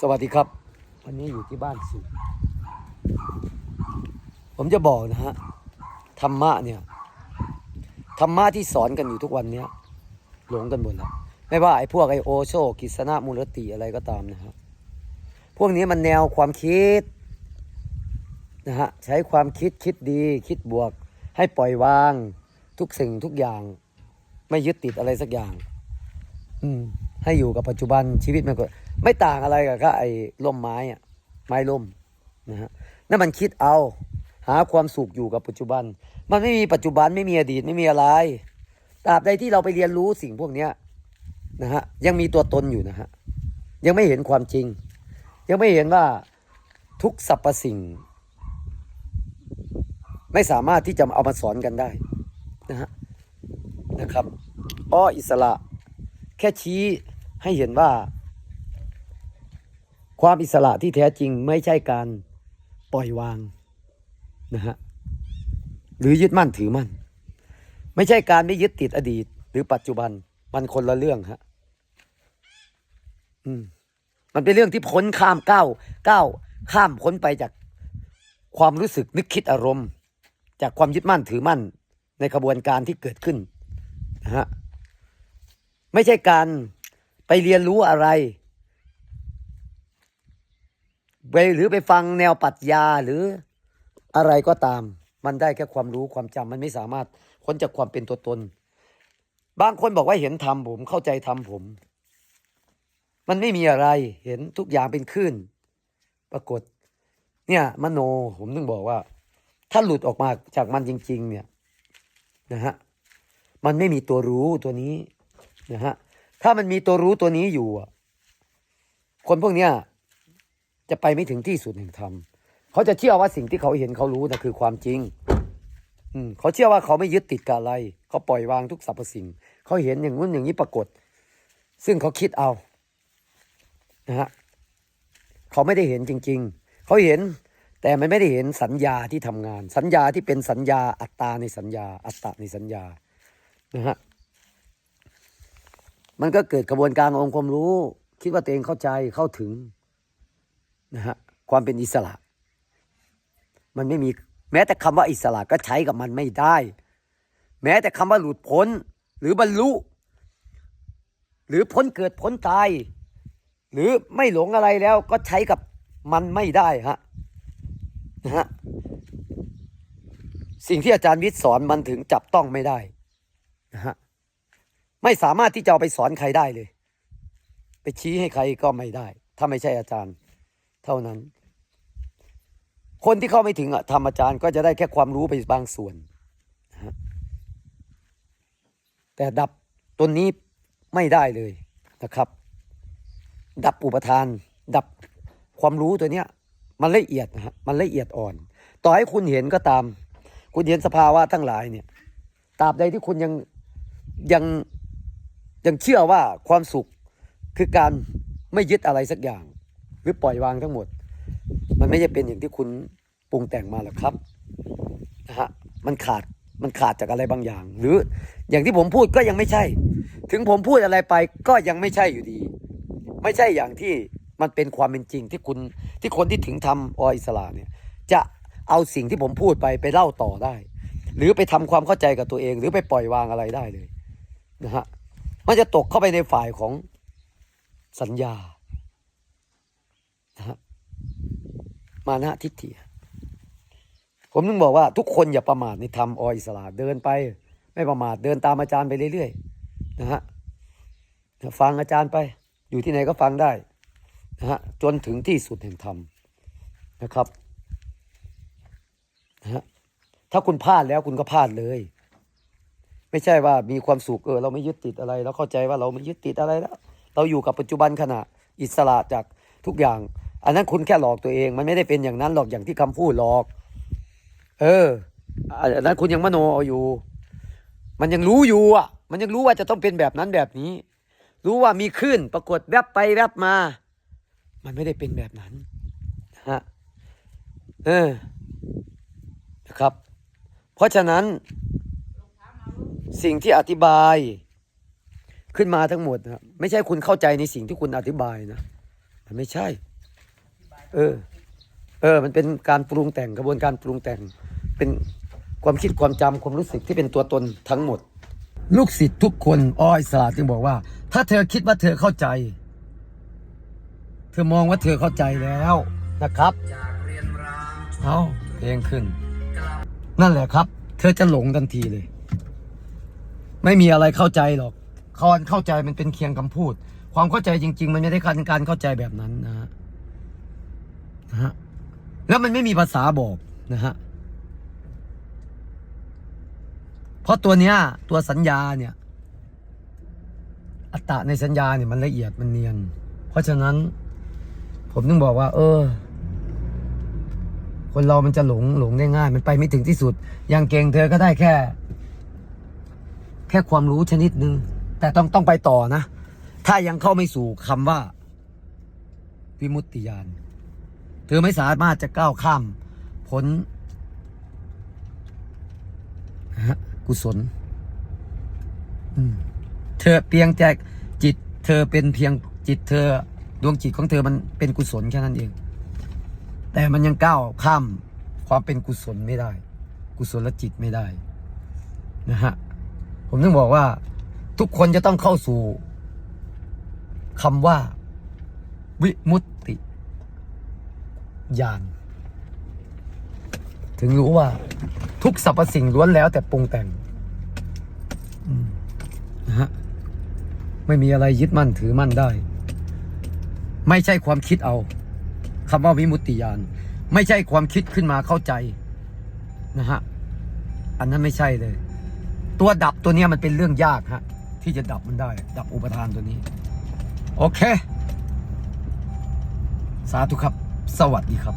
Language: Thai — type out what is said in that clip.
สวัสดีครับ วันนี้อยู่ที่บ้านสุผมจะบอกนะฮะธรรมะเนี่ยธรรมะที่สอนกันอยู่ทุกวันเนี้ยหลงกันหมดแล้วไม่ว่าไอ้พวกไอโอโชกิษณะมูลติอะไรก็ตามนะครับพวกนี้มันแนวความคิดนะฮะใช้ความคิดคิดดีคิดบวก ให้ปล่อยวางทุกสิ่งทุกอย่าง ไม่ยึดติดอะไรสักอย่าง อืม ให้อยู่กับปัจจุบันชีวิตมันก็ ไม่ต่างอะไรกับก็ไอ้ล่มไม้อะไม้ล่มนะฮะนั่นมันคิดเอา หาความสุขอยู่กับปัจจุบัน มันไม่มีปัจจุบันไม่มีอดีตไม่มีอะไรตราบใดที่เราไปเรียนรู้สิ่งพวกเนี้ยนะฮะยังมีตัวตนอยู่นะฮะยังไม่เห็นความจริง ยังไม่เห็นว่าทุกสรรพสิ่ง ไม่สามารถที่จะเอามาสอนกันได้นะฮะนะครับอ้ออิสระ แค่ชี้ ให้เห็นว่า ความอิสระที่แท้จริงไม่ใช่การปล่อยวางนะฮะหรือยึดมั่นถือมั่น ไม่ใช่การไม่ยึดติดอดีต หรือปัจจุบันมันคนละเรื่องฮะอืมมันเป็นเรื่องที่พ้นข้ามก้าวก้าวข้ามพ้นไปจากความรู้สึกนึกคิดอารมณ์ จากความยึดมั่นถือมั่นในขบวนการที่เกิดขึ้นนะฮะไม่ใช่การ ไปเรียนรู้อะไรไปหรือไปฟังแนวปรัชญาหรืออะไรก็ตาม มันได้แค่ความรู้ความจำมันไม่สามารถพ้นจากความเป็นตัวตน บางคนบอกว่าเห็นธรรมผมเข้าใจธรรมผม มันไม่มีอะไรเห็นทุกอย่างเป็นคลื่นปรากฏ เนี่ยมโนผมถึงบอกว่า ถ้าหลุดออกมาจากมันจริง ๆ เนี่ยนะฮะมันไม่มีตัวรู้ตัวนี้นะฮะ ถ้ามันมีตัวรู้ตัวนี้อยู่อะคนพวกเนี้ยจะไปไม่ถึงที่สุดแห่งธรรมเขาจะเชื่อว่าสิ่งที่เขาเห็นเขารู้นะคือความจริง อืมเขาเชื่อว่าเขาไม่ยึดติดกับอะไร เขาปล่อยวางทุกสรรพสิ่ง เขาเห็นอย่างนู้นอย่างนี้ปรากฏ ซึ่งเขาคิดเอา นะฮะเขาไม่ได้เห็นจริง ๆ เขาเห็น แต่มันไม่ได้เห็นสัญญาที่ทำงาน สัญญาที่เป็นสัญญาอัตตาในสัญญา อัตตะในสัญญา นะฮะ มันก็เกิดกระบวนการองค์ความรู้ คิดว่าตัวเองเข้าใจเข้าถึงนะฮะความเป็นอิสระ มันไม่มีแม้แต่คำว่าอิสระก็ใช้กับมันไม่ได้ แม้แต่คำว่าหลุดพ้นหรือบรรลุ หรือพ้นเกิดพ้นตาย หรือไม่หลงอะไรแล้วก็ใช้กับมันไม่ได้ฮะนะฮะสิ่งที่อาจารย์วิทย์สอนมันถึงจับต้องไม่ได้นะฮะ ไม่สามารถที่จะเอาไปสอนใครได้เลย ไปชี้ให้ใครก็ไม่ได้ ถ้าไม่ใช่อาจารย์ เท่านั้น คนที่เข้าไม่ถึงอะทำอาจารย์ก็จะได้แค่ความรู้ไปบางส่วนนะแต่ดับตัวนี้ไม่ได้เลยนะครับ ดับอุปทาน ดับความรู้ตัวเนี้ย มันละเอียดนะฮะมันละเอียดอ่อน ต่อให้คุณเห็นก็ตาม คุณเห็นสภาวะทั้งหลายเนี่ยตราบใดที่คุณยังยัง ยังเชื่อว่าความสุขคือการไม่ยึดอะไรสักอย่าง หรือปล่อยวางทั้งหมด มันไม่ใช่เป็นอย่างที่คุณปรุงแต่งมาหรอกครับนะฮะมันขาดมันขาดจากอะไรบางอย่าง หรืออย่างที่ผมพูดก็ยังไม่ใช่ ถึงผมพูดอะไรไปก็ยังไม่ใช่อยู่ดี ไม่ใช่อย่างที่มันเป็นความเป็นจริงที่คุณที่คนที่ถึงทำออิสระเนี่ยจะเอาสิ่งที่ผมพูดไปไปเล่าต่อได้ หรือไปทำความเข้าใจกับตัวเอง หรือไปปล่อยวางอะไรได้เลยนะฮะ มันจะตกเข้าไปในฝ่ายของสัญญานะฮะมานะทิฏฐิผมนึงบอกว่าทุกคนอย่าประมาทในธรรมออิสระเดินไป ไม่ประมาทเดินตามอาจารย์ไปเรื่อยๆนะฮะฟังอาจารย์ไป อยู่ที่ไหนก็ฟังได้นะฮะจนถึงที่สุดแห่งธรรมนะครับนะฮะถ้าคุณพลาดแล้วคุณก็พลาดเลย ไม่ใช่ว่ามีความสุขเออเราไม่ยึดติดอะไรเราเข้าใจว่าเราไม่ยึดติดอะไรแล้ว เราอยู่กับปัจจุบันขณะอิสระจากทุกอย่าง อันนั้นคุณแค่หลอกตัวเอง มันไม่ได้เป็นอย่างนั้นหรอกอย่างที่คำพูดหลอก เอออันนั้นคุณยังมโนเอาอยู่ มันยังรู้อยู่อะ มันยังรู้ว่าจะต้องเป็นแบบนั้นแบบนี้ รู้ว่ามีคลื่นปรากฏแวบไปแวบมา มันไม่ได้เป็นแบบนั้นนะฮะเออนะครับ เพราะฉะนั้น สิ่งที่อธิบายขึ้นมาทั้งหมดนะไม่ใช่คุณเข้าใจในสิ่งที่คุณอธิบายนะมันไม่ใช่ เออ เออ มันเป็นการปรุงแต่งกระบวนการปรุงแต่ง เป็นความคิดความจำความรู้สึกที่เป็นตัวตนทั้งหมด ลูกศิษย์ทุกคนอ้อยสลาดจึงบอกว่า ถ้าเธอคิดว่าเธอเข้าใจ เธอมองว่าเธอเข้าใจแล้วนะครับเอาเพลงขึ้น นั่นแหละครับ เธอจะหลงทันทีเลย ไม่มีอะไรเข้าใจหรอกคอนเข้าใจมันเป็นเคียงคำพูด ความเข้าใจจริง ๆ มันไม่ได้การการเข้าใจแบบนั้นนะฮะนะฮะแล้วมันไม่มีภาษาบอกนะฮะเพราะตัวเนี้ย ตัวสัญญาเนี่ย อัตตะในสัญญาเนี่ยมันละเอียดมันเนียน เพราะฉะนั้น ผมต้องบอกว่า เออ คนเรามันจะหลงหลงได้ง่าย มันไปไม่ถึงที่สุด อย่างเก่งเธอก็ได้แค่ แค่ความรู้ชนิดหนึ่งแต่ต้องต้องไปต่อนะ ถ้ายังเข้าไม่สู่คำว่า วิมุตติญาณเธอไม่สามารถจะก้าวข้ามผลกุศลเธอเพียงแต่จิต เธอเป็นเพียงจิตเธอดวงจิตของเธอมันเป็นกุศลแค่นั้นเอง แต่มันยังก้าวข้ามความเป็นกุศลไม่ได้ กุศลจิตไม่ได้นะฮะ ผมถึงบอกว่า ทุกคนจะต้องเข้าสู่คำว่า วิมุตติญาณถึงรู้ว่า ทุกสรรพสิ่งล้วนแล้วแต่ปรุงแต่งนะฮะไม่มีอะไรยึดมั่นถือมั่นได้ ไม่ใช่ความคิดเอาคำว่าวิมุตติญาณไม่ใช่ความคิดขึ้นมาเข้าใจนะฮะอันนั้นไม่ใช่เลย ตัวดับตัวนี้มันเป็นเรื่องยากฮะที่จะดับมันได้ ดับอุปทานตัวนี้ โอเค สาธุครับ สวัสดีครับ